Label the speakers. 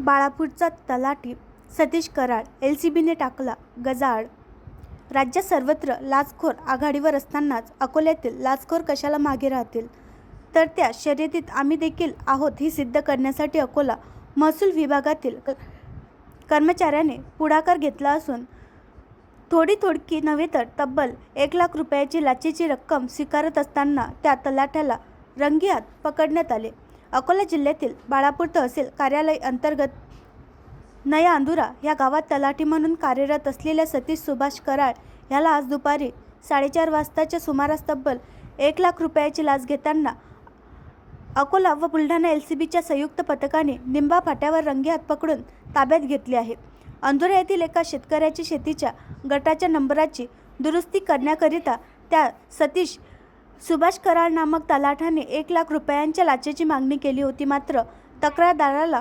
Speaker 1: बाळापूरचा तलाठी Satish Karad L C बीने टाकला गजाआड. राज्यात सर्वत्र लाचखोर आघाडीवर असतानाच अकोल्यातील लाचखोर कशाला मागे राहतील? तर त्या शर्यतीत आम्ही देखील आहोत ही सिद्ध करण्यासाठी अकोला महसूल विभागातील क- कर्मचाऱ्याने पुढाकार घेतला असून थोडी थोडकी नव्हे तर तब्बल एक लाख रुपयाची लाचेची रक्कम स्वीकारत असताना त्या तलाठ्याला रंगेहात पकडण्यात आले. अकोला जिल्ह्यातील बाळापूर तहसील कार्यालय अंतर्गत नया अंदुरा या गावात तलाठी म्हणून कार्यरत असलेल्या सतीश सुभाष कराळ याला आज दुपारी साडेचार वाजताच्या सुमारास तब्बल एक लाख रुपयाची लाच घेताना अकोला व बुलढाणा एल सी बीच्या संयुक्त पथकाने निंबा फाट्यावर रंगेहात पकडून ताब्यात घेतली आहे. अंधुरा येथील एका शेतकऱ्याची शेतीच्या गटाच्या नंबराची दुरुस्ती करण्याकरिता त्या सतीश सुभाष कराड नामक तलाठाने एक लाख रुपयांच्या लाचेची मागणी केली होती मात्र तक्रारदाराला